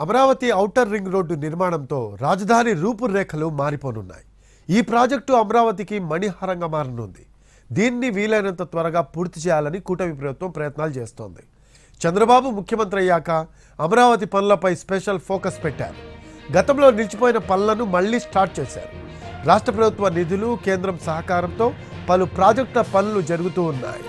Amaravati outer ring road నిర్మాణంతో రాజధాని రూపురేఖలు మారిపోనున్నాయి. ఈ ప్రాజెక్టు అమరావతికి మణిహారంగా మారనుంది. దీన్ని వీలైనంత త్వరగా పూర్తి చేయాలని కూటమి ప్రభుత్వం ప్రయత్నాలు చేస్తోంది. చంద్రబాబు ముఖ్యమంత్రి అయ్యాక అమరావతి పనులపై స్పెషల్ ఫోకస్ పెట్టారు. గతంలో నిలిచిపోయిన పనులను మళ్ళీ స్టార్ట్ చేశారు. రాష్ట్ర ప్రభుత్వ నిధులు కేంద్రం సహకారంతో పలు ప్రాజెక్టుల పనులు జరుగుతూ ఉన్నాయి.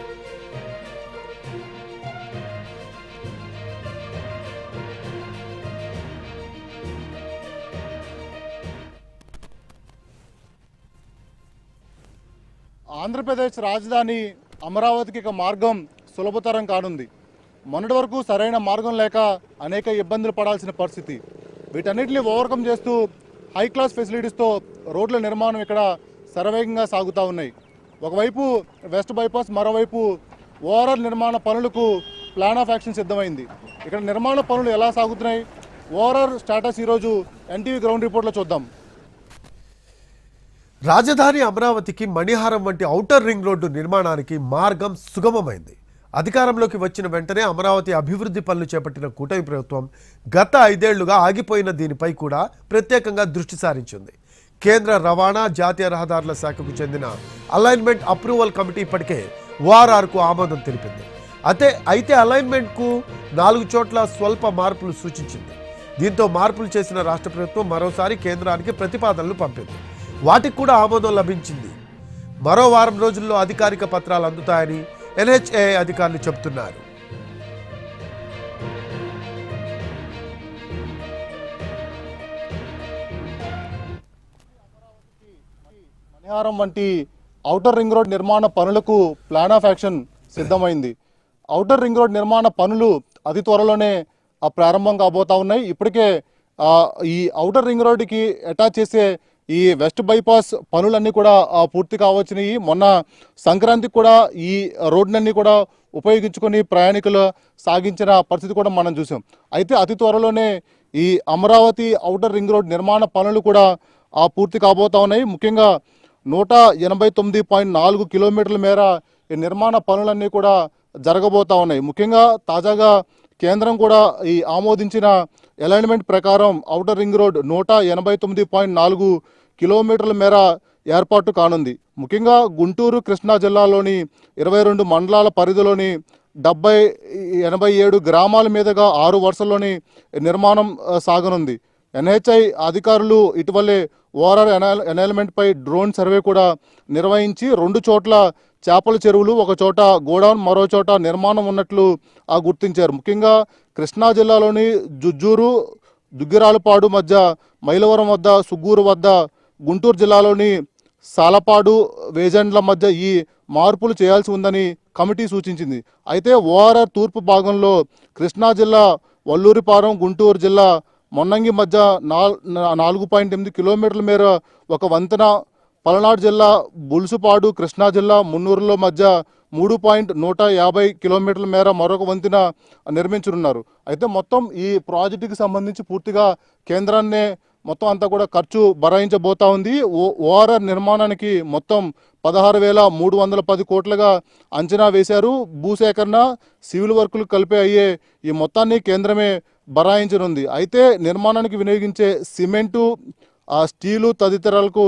ఆంధ్రప్రదేశ్ రాజధాని అమరావతికి ఇక మార్గం సులభతరం కానుంది. మొన్నటి వరకు సరైన మార్గం లేక అనేక ఇబ్బందులు పడాల్సిన పరిస్థితి. వీటన్నిటిని ఓవర్కమ్ చేస్తూ హై క్లాస్ ఫెసిలిటీస్తో రోడ్ల నిర్మాణం ఇక్కడ శరవేగంగా సాగుతూ ఉన్నాయి. ఒకవైపు వెస్ట్ బైపాస్ మరోవైపు ఓవరాల్ నిర్మాణ పనులకు ప్లాన్ ఆఫ్ యాక్షన్ సిద్ధమైంది. ఇక్కడ నిర్మాణ పనులు ఎలా సాగుతున్నాయి? ఓవరాల్ స్టేటస్ ఈరోజు ఎన్టీవీ గ్రౌండ్ రిపోర్ట్లో చూద్దాం. రాజధాని అమరావతికి మణిహారం వంటి ఔటర్ రింగ్ రోడ్డు నిర్మాణానికి మార్గం సుగమమైంది. అధికారంలోకి వచ్చిన వెంటనే అమరావతి అభివృద్ధి పనులు చేపట్టిన కూటమి ప్రభుత్వం గత ఐదేళ్ళుగా ఆగిపోయిన దీనిపై కూడా ప్రత్యేకంగా దృష్టి సారించింది. కేంద్ర రవాణా జాతీయ రహదారుల శాఖకు చెందిన అలైన్మెంట్ అప్రూవల్ కమిటీ ఇప్పటికే ఓఆర్ఆర్కు ఆమోదం తెలిపింది. అయితే అయితే అలైన్మెంట్కు నాలుగు చోట్ల స్వల్ప మార్పులు సూచించింది. దీంతో మార్పులు చేసిన రాష్ట్ర ప్రభుత్వం మరోసారి కేంద్రానికి ప్రతిపాదనలు పంపింది. వాటికి కూడా ఆమోదం లభించింది. మరో వారం రోజుల్లో అధికారిక పత్రాలు అందుతాయని ఎన్హెచ్ఏ అధికారులు చెబుతున్నారు. మణిహారం వంటి ఔటర్ రింగ్ రోడ్ నిర్మాణ పనులకు ప్లాన్ ఆఫ్ యాక్షన్ సిద్ధమైంది. ఔటర్ రింగ్ రోడ్ నిర్మాణ పనులు అతి త్వరలోనే ఆ ప్రారంభం కాబోతా ఉన్నాయి. ఇప్పటికే ఈ ఔటర్ రింగ్ రోడ్కి అటాచ్ చేసే ఈ వెస్ట్ బైపాస్ పనులన్నీ కూడా పూర్తి కావచ్చినాయి. మొన్న సంక్రాంతికి కూడా ఈ రోడ్లన్నీ కూడా ఉపయోగించుకొని ప్రయాణికులు సాగించిన పరిస్థితి కూడా మనం చూసాం. అయితే అతి త్వరలోనే ఈ అమరావతి ఔటర్ రింగ్ రోడ్ నిర్మాణ పనులు కూడా ఆ పూర్తి కాబోతా ఉన్నాయి. ముఖ్యంగా నూట ఎనభై తొమ్మిది పాయింట్ నాలుగు కిలోమీటర్ల మేర ఈ నిర్మాణ పనులన్నీ కూడా జరగబోతా ఉన్నాయి. ముఖ్యంగా తాజాగా కేంద్రం కూడా ఈ ఆమోదించిన అలైన్మెంట్ ప్రకారం ఔటర్ రింగ్ రోడ్ నూట ఎనభై తొమ్మిది పాయింట్ నాలుగు కిలోమీటర్ల మేర ఏర్పాటు కానుంది. ముఖ్యంగా గుంటూరు కృష్ణా జిల్లాలోని ఇరవై రెండు మండలాల పరిధిలోని డెబ్బై ఎనభై ఏడు గ్రామాల మీదుగా ఆరు వరుసల్లోని నిర్మాణం సాగనుంది. ఎన్హెచ్ఐ అధికారులు ఇటీవలే ఓఆర్ఆర్ ఎనైల్మెంట్పై డ్రోన్ సర్వే కూడా నిర్వహించి రెండు చోట్ల చేపల చెరువులు ఒక చోట గోడౌన్ మరో చోట నిర్మాణం ఉన్నట్లు ఆ గుర్తించారు. ముఖ్యంగా కృష్ణా జిల్లాలోని జుజ్జూరు దుగ్గిరాలపాడు మధ్య మైలవరం వద్ద సుగ్గూరు వద్ద గుంటూరు జిల్లాలోని సాలపాడు వేజెండ్ల మధ్య ఈ మార్పులు చేయాల్సి ఉందని కమిటీ సూచించింది. అయితే ఓఆర్ఆర్ తూర్పు భాగంలో కృష్ణా జిల్లా వల్లూరిపాలెం గుంటూరు జిల్లా మొన్నంగి మధ్య నాల్- నాలుగు పాయింట్ ఎనిమిది కిలోమీటర్ల మేర ఒక వంతెన పలనాడు జిల్లా బులుసుపాడు కృష్ణా జిల్లా మున్నూరులో మధ్య మూడు పాయింట్ నూట యాభై కిలోమీటర్ల మేర మరొక వంతెన నిర్మించనున్నారు. అయితే మొత్తం ఈ ప్రాజెక్టుకి సంబంధించి పూర్తిగా కేంద్రాన్నే మొత్తం అంతా కూడా ఖర్చు భరాయించబోతా ఉంది. ఓ ఓఆర్ఆర్ నిర్మాణానికి మొత్తం పదహారు వేల మూడు వందల పది కోట్లుగా అంచనా వేశారు. భూసేకరణ సివిల్ వర్కులు కలిపే అయ్యే ఈ మొత్తాన్ని కేంద్రమే భరాయించనుంది అయితే నిర్మాణానికి వినియోగించే సిమెంటు ఆ స్టీలు తదితరాలకు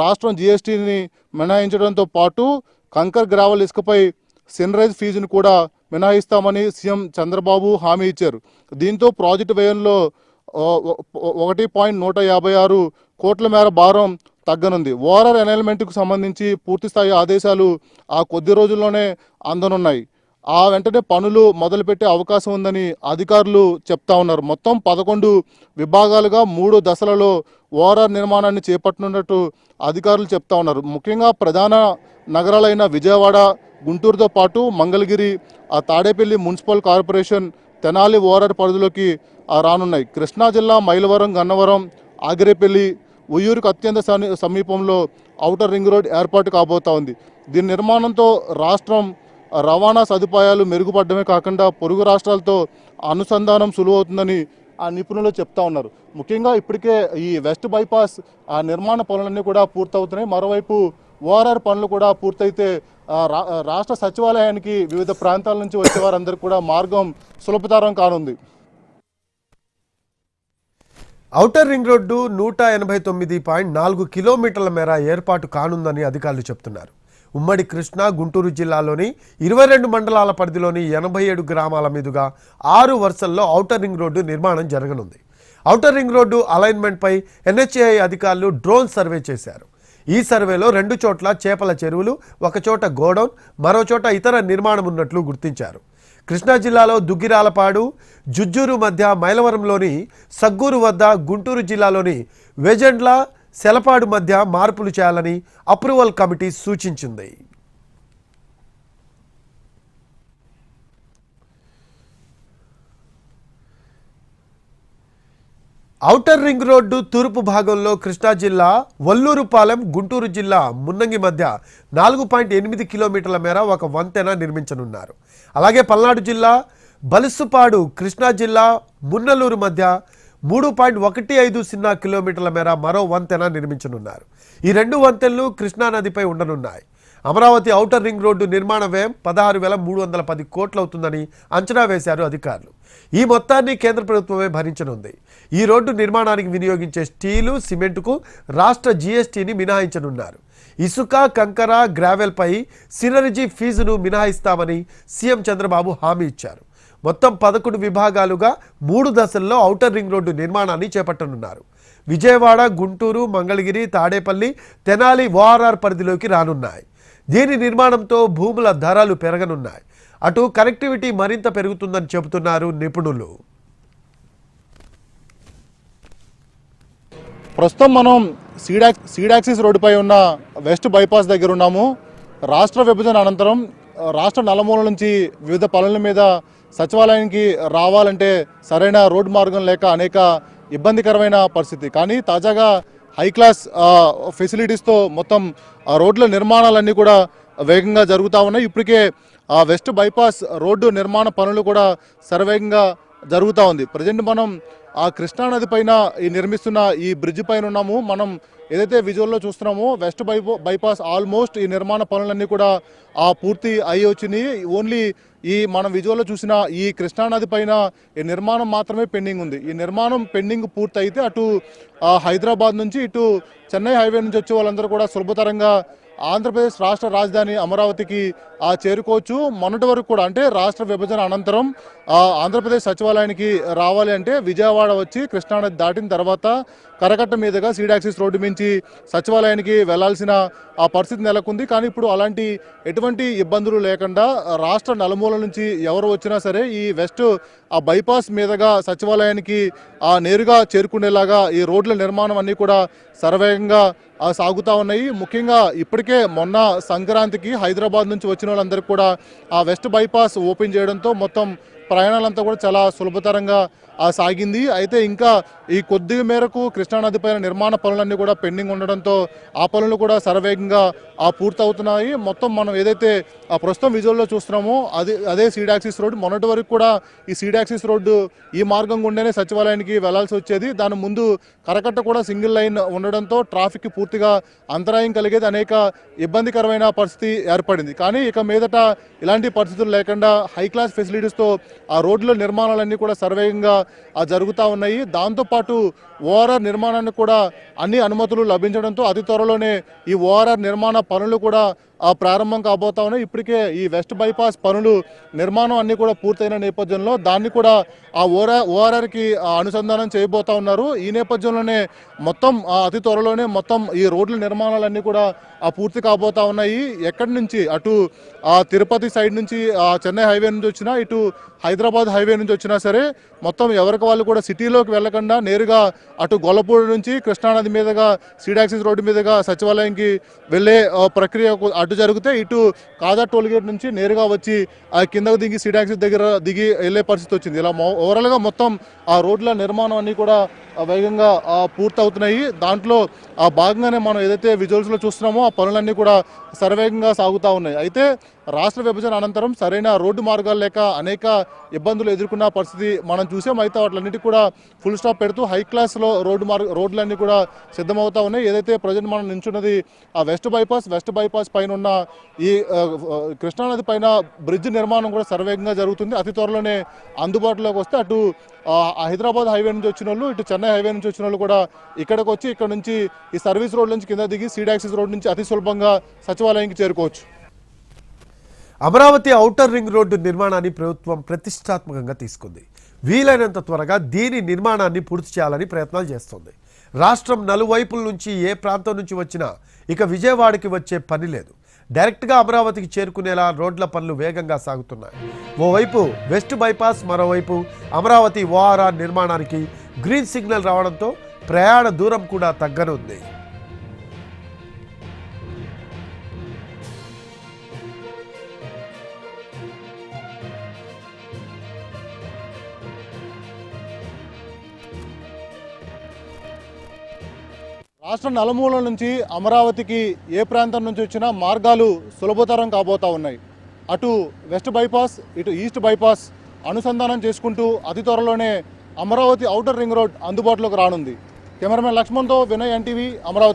రాష్ట్రం జీఎస్టీని మినహాయించడంతో పాటు కంకర్ గ్రావల్ ఇసుకపై సినరైజ్ ఫీజును కూడా మినహాయిస్తామని సీఎం చంద్రబాబు హామీ ఇచ్చారు. దీంతో ప్రాజెక్టు వ్యయంలో ఒకటి పాయింట్ నూట యాభై ఆరు కోట్ల మేర భారం తగ్గనుంది. ఓరర్ ఎనైల్మెంట్కు సంబంధించి పూర్తిస్థాయి ఆదేశాలు ఆ కొద్ది రోజుల్లోనే అందనున్నాయి. ఆ వెంటనే పనులు మొదలుపెట్టే అవకాశం ఉందని అధికారులు చెప్తా ఉన్నారు. మొత్తం పదకొండు విభాగాలుగా మూడు దశలలో ఓఆర్ఆర్ నిర్మాణాన్ని చేపట్టనున్నట్టు అధికారులు చెప్తా ఉన్నారు. ముఖ్యంగా ప్రధాన నగరాలైన విజయవాడ గుంటూరుతో పాటు మంగళగిరి ఆ Tadepalli municipal corporation Tenali ORR పరిధిలోకి రానున్నాయి. కృష్ణా జిల్లా మైలవరం గన్నవరం ఆగిరేపల్లి ఉయ్యూరుకు అత్యంత సమీపంలో ఔటర్ రింగ్ రోడ్ ఏర్పాటు కాబోతా ఉంది. దీని నిర్మాణంతో రాష్ట్రం రవాణా సదుపాయాలు మెరుగుపడమే కాకుండా పొరుగు రాష్ట్రాలతో అనుసంధానం సులువవుతుందని ఆ నిపుణులు చెప్తా ఉన్నారు. ముఖ్యంగా ఇప్పటికే ఈ వెస్ట్ బైపాస్ ఆ నిర్మాణ పనులన్నీ కూడా పూర్తవుతున్నాయి. మరోవైపు ఓఆర్ఆర్ పనులు కూడా పూర్తయితే రా- రాష్ట్ర సచివాలయానికి వివిధ ప్రాంతాల నుంచి వచ్చే వారందరికీ కూడా మార్గం సులభతరం కానుంది. ఔటర్ రింగ్ రోడ్డు నూట ఎనభై తొమ్మిది పాయింట్ నాలుగు కిలోమీటర్ల మేర ఏర్పాటు కానుందని అధికారులు చెప్తున్నారు. ఉమ్మడి కృష్ణా గుంటూరు జిల్లాలోని ఇరవై రెండు మండలాల పరిధిలోని ఎనభై ఏడు గ్రామాల మీదుగా ఆరు వరుసల్లో ఔటర్ రింగ్ రోడ్డు నిర్మాణం జరగనుంది. ఔటర్ రింగ్ రోడ్డు అలైన్మెంట్పై ఎన్హెచ్ఏఐ అధికారులు డ్రోన్ సర్వే చేశారు. ఈ సర్వేలో రెండు చోట్ల చేపల చెరువులు ఒకచోట గోడౌన్ మరో చోట ఇతర నిర్మాణం ఉన్నట్లు గుర్తించారు. కృష్ణా జిల్లాలో దుగ్గిరాలపాడు జుజ్జూరు మధ్య మైలవరంలోని సగ్గూరు వద్ద గుంటూరు జిల్లాలోని వెజెండ్ల సెలపాడు మధ్య మార్పులు చేయాలని అప్రూవల్ కమిటీ సూచించింది. ఔటర్ రింగ్ రోడ్డు తూర్పు భాగంలో కృష్ణా జిల్లా వల్లూరుపాలెం గుంటూరు జిల్లా మున్నంగి మధ్య నాలుగు పాయింట్ ఎనిమిది కిలోమీటర్ల మేర ఒక వంతెన నిర్మించనున్నారు. అలాగే పల్నాడు జిల్లా బలుసుపాడు కృష్ణా జిల్లా మున్నలూరు మధ్య మూడు పాయింట్ ఒకటి ఐదు సున్నా కిలోమీటర్ల మేర మరో వంతెన నిర్మించనున్నారు. ఈ రెండు వంతెనలు కృష్ణా నదిపై ఉండనున్నాయి. అమరావతి ఔటర్ రింగ్ రోడ్డు నిర్మాణ వ్యయం పదహారు వేల మూడు వందల పది కోట్లు అవుతుందని అంచనా వేశారు అధికారులు. ఈ మొత్తాన్ని కేంద్ర ప్రభుత్వమే భరించనుంది. ఈ రోడ్డు నిర్మాణానికి వినియోగించే స్టీలు సిమెంటుకు రాష్ట్ర జీఎస్టీని మినహాయించనున్నారు. ఇసుక కంకర గ్రావెల్పై సినర్జీ ఫీజును మినహాయిస్తామని సీఎం చంద్రబాబు హామీ ఇచ్చారు. మొత్తం పదకొండు విభాగాలుగా మూడు దశల్లో ఔటర్ రింగ్ రోడ్డు నిర్మాణాన్ని చేపట్టనున్నారు. విజయవాడ గుంటూరు మంగళగిరి తాడేపల్లి తెనాలి ఓఆర్ఆర్ పరిధిలోకి రానున్నాయి. దీని నిర్మాణంతో భూముల ధరలు పెరగనున్నాయి. అటు కనెక్టివిటీ మరింత పెరుగుతుందని చెబుతున్నారు నిపుణులు. ప్రస్తుతం మనం సీడాక్ సీడాక్సిస్ రోడ్డుపై ఉన్న వెస్ట్ బైపాస్ దగ్గర ఉన్నాము. రాష్ట్ర విభజన అనంతరం రాష్ట్ర నలమూల నుంచి వివిధ పనుల మీద సచివాలయానికి రావాలంటే సరైన రోడ్డు మార్గం లేక అనేక ఇబ్బందికరమైన పరిస్థితి. కానీ తాజాగా హై క్లాస్ ఫెసిలిటీస్తో మొత్తం ఆ రోడ్ల నిర్మాణాలన్నీ కూడా వేగంగా జరుగుతూ ఉన్నాయి. ఇప్పటికే ఆ వెస్ట్ బైపాస్ రోడ్డు నిర్మాణ పనులు కూడా సర్వేగంగా జరుగుతూ ఉంది. ప్రజెంట్ మనం ఆ కృష్ణానది పైన ఈ నిర్మిస్తున్న ఈ బ్రిడ్జ్ పైన ఉన్నాము. మనం ఏదైతే విజువల్లో చూస్తున్నామో వెస్ట్ బై బైపాస్ ఆల్మోస్ట్ ఈ నిర్మాణ పనులన్నీ కూడా ఆ పూర్తి అయ్యి వచ్చినాయి ఓన్లీ ఈ మనం విజువల్లో చూసిన ఈ కృష్ణానది పైన ఈ నిర్మాణం మాత్రమే పెండింగ్ ఉంది. ఈ నిర్మాణం పెండింగ్ పూర్తి అయితే అటు హైదరాబాద్ నుంచి ఇటు చెన్నై హైవే నుంచి వచ్చే వాళ్ళందరూ కూడా సులభతరంగా ఆంధ్రప్రదేశ్ రాష్ట్ర రాజధాని అమరావతికి ఆ చేరుకోవచ్చు. మొన్నటి వరకు కూడా అంటే రాష్ట్ర విభజన అనంతరం ఆంధ్రప్రదేశ్ సచివాలయానికి రావాలి అంటే విజయవాడ వచ్చి కృష్ణానది దాటిన తర్వాత కరకట్ట మీదుగా సీడాక్సిస్ రోడ్డు మించి సచివాలయానికి వెళ్ళాల్సిన ఆ పరిస్థితి నెలకొంది. కానీ ఇప్పుడు అలాంటి ఎటువంటి ఇబ్బందులు లేకుండా రాష్ట్ర నలుమూల నుంచి ఎవరు వచ్చినా సరే ఈ వెస్ట్ ఆ బైపాస్ మీదుగా సచివాలయానికి ఆ నేరుగా చేరుకునేలాగా ఈ రోడ్ల నిర్మాణం అన్నీ కూడా సర్వేగంగా సాగుతూ ఉన్నాయి. ముఖ్యంగా ఇప్పటికే మొన్న సంక్రాంతికి హైదరాబాద్ నుంచి వచ్చిన వాళ్ళందరికీ కూడా ఆ వెస్ట్ బైపాస్ ఓపెన్ చేయడంతో మొత్తం ప్రయాణాలంతా కూడా చాలా సులభతరంగా సాగింది. అయితే ఇంకా ఈ కొద్ది మేరకు కృష్ణానది పైన నిర్మాణ పనులన్నీ కూడా పెండింగ్ ఉండడంతో ఆ పనులు కూడా శరవేగంగా ఆ పూర్తవుతున్నాయి. మొత్తం మనం ఏదైతే ఆ ప్రస్తుతం విజువల్లో చూస్తున్నామో అదే అదే సీడాక్సిస్ రోడ్డు మొన్నటి వరకు కూడా ఈ సీడాక్సిస్ రోడ్డు ఈ మార్గం గుండానే సచివాలయానికి వెళ్ళాల్సి వచ్చేది. దాని ముందు కరకట్ట కూడా సింగిల్ లైన్ ఉండడంతో ట్రాఫిక్ పూర్తిగా అంతరాయం కలిగేది అనేక ఇబ్బందికరమైన పరిస్థితి ఏర్పడింది. కానీ ఇక మీదట ఇలాంటి పరిస్థితులు లేకుండా హై క్లాస్ ఫెసిలిటీస్తో ఆ రోడ్ల నిర్మాణాలన్నీ కూడా సర్వేగంగా జరుగుతూ ఉన్నాయి. దాంతోపాటు ఓఆర్ఆర్ నిర్మాణానికి కూడా అన్ని అనుమతులు లభించడంతో అతి త్వరలోనే ఈ ఓఆర్ఆర్ నిర్మాణ పనులు కూడా ప్రారంభం కాబోతా ఉన్నాయి. ఇప్పటికే ఈ వెస్ట్ బైపాస్ పనులు నిర్మాణం అన్ని కూడా పూర్తయిన నేపథ్యంలో దాన్ని కూడా ఆ ఓరా ఓఆర్ఆర్కి అనుసంధానం చేయబోతా ఉన్నారు. ఈ నేపథ్యంలోనే మొత్తం ఆ అతి త్వరలోనే మొత్తం ఈ రోడ్ల నిర్మాణాలన్నీ కూడా పూర్తి కాబోతా ఉన్నాయి. ఎక్కడి నుంచి? అటు తిరుపతి సైడ్ నుంచి చెన్నై హైవే నుంచి వచ్చినా ఇటు హైదరాబాద్ హైవే నుంచి వచ్చినా సరే మొత్తం ఎవరికి వాళ్ళు కూడా సిటీలోకి వెళ్ళకుండా నేరుగా అటు గొల్లపూడి నుంచి కృష్ణానది మీదుగా సీడాక్సిస్ రోడ్డు మీదుగా సచివాలయంకి వెళ్ళే ప్రక్రియ అటు జరిగితే ఇటు కాదా టోల్గేట్ నుంచి నేరుగా వచ్చి ఆ కిందకు దిగి సీడాక్సిస్ దగ్గర దిగి వెళ్ళే పరిస్థితి వచ్చింది. ఇలా ఓవరాల్గా మొత్తం ఆ రోడ్ల నిర్మాణం అన్నీ కూడా వేగంగా పూర్తవుతున్నాయి. దాంట్లో ఆ భాగంగానే మనం ఏదైతే విజువల్స్లో చూస్తున్నామో ఆ పనులన్నీ కూడా సర్వేగంగా సాగుతూ ఉన్నాయి. అయితే రాష్ట్ర విభజన అనంతరం సరైన రోడ్డు మార్గాలు లేక అనేక ఇబ్బందులు ఎదుర్కొన్న పరిస్థితి మనం చూసాం. అయితే వాటిలన్నిటి కూడా ఫుల్ స్టాప్ పెడుతూ హై క్లాస్లో రోడ్డు మార్గ రోడ్లన్నీ కూడా సిద్ధమవుతా ఉన్నాయి. ఏదైతే ప్రజెంట్ మనం నించున్నది ఆ వెస్ట్ బైపాస్ వెస్ట్ బైపాస్ పైన ఉన్న ఈ కృష్ణానది పైన బ్రిడ్జ్ నిర్మాణం కూడా సర్వేగంగా జరుగుతుంది. అతి త్వరలోనే అందుబాటులోకి వస్తే అటు హైదరాబాద్ హైవే నుంచి వచ్చిన వాళ్ళు ఇటు చెన్నై హైవే నుంచి వచ్చిన వాళ్ళు కూడా ఇక్కడికి వచ్చి ఇక్కడ నుంచి ఈ సర్వీస్ రోడ్ నుంచి కింద దిగి సీడాక్సిస్ రోడ్ నుంచి అతి సులభంగా సచివాలయానికి చేరుకోవచ్చు. అమరావతి ఔటర్ రింగ్ రోడ్డు నిర్మాణాన్ని ప్రభుత్వం ప్రతిష్టాత్మకంగా తీసుకుంది. వీలైనంత త్వరగా దీని నిర్మాణాన్ని పూర్తి చేయాలని ప్రయత్నాలు చేస్తోంది. రాష్ట్రం నలువైపుల నుంచి ఏ ప్రాంతం నుంచి వచ్చినా ఇక విజయవాడకి వచ్చే పని లేదు. డైరెక్ట్గా అమరావతికి చేరుకునేలా రోడ్ల పనులు వేగంగా సాగుతున్నాయి. ఓవైపు వెస్ట్ బైపాస్ మరోవైపు అమరావతి ఓఆర్ఆర్ నిర్మాణానికి గ్రీన్ సిగ్నల్ రావడంతో ప్రయాణ దూరం కూడా తగ్గనుంది. రాష్ట్ర నలుమూలల నుంచి అమరావతికి ఏ ప్రాంతం నుంచి వచ్చినా మార్గాలు సులభతరం కాబోతా ఉన్నాయి. అటు వెస్ట్ బైపాస్ ఇటు ఈస్ట్ బైపాస్ అనుసంధానం చేసుకుంటూ అతి త్వరలోనే అమరావతి ఔటర్ రింగ్ రోడ్ అందుబాటులోకి రానుంది. కెమెరామెన్ లక్ష్మణ్తో వినయ్ ఎన్టీవీ అమరావతి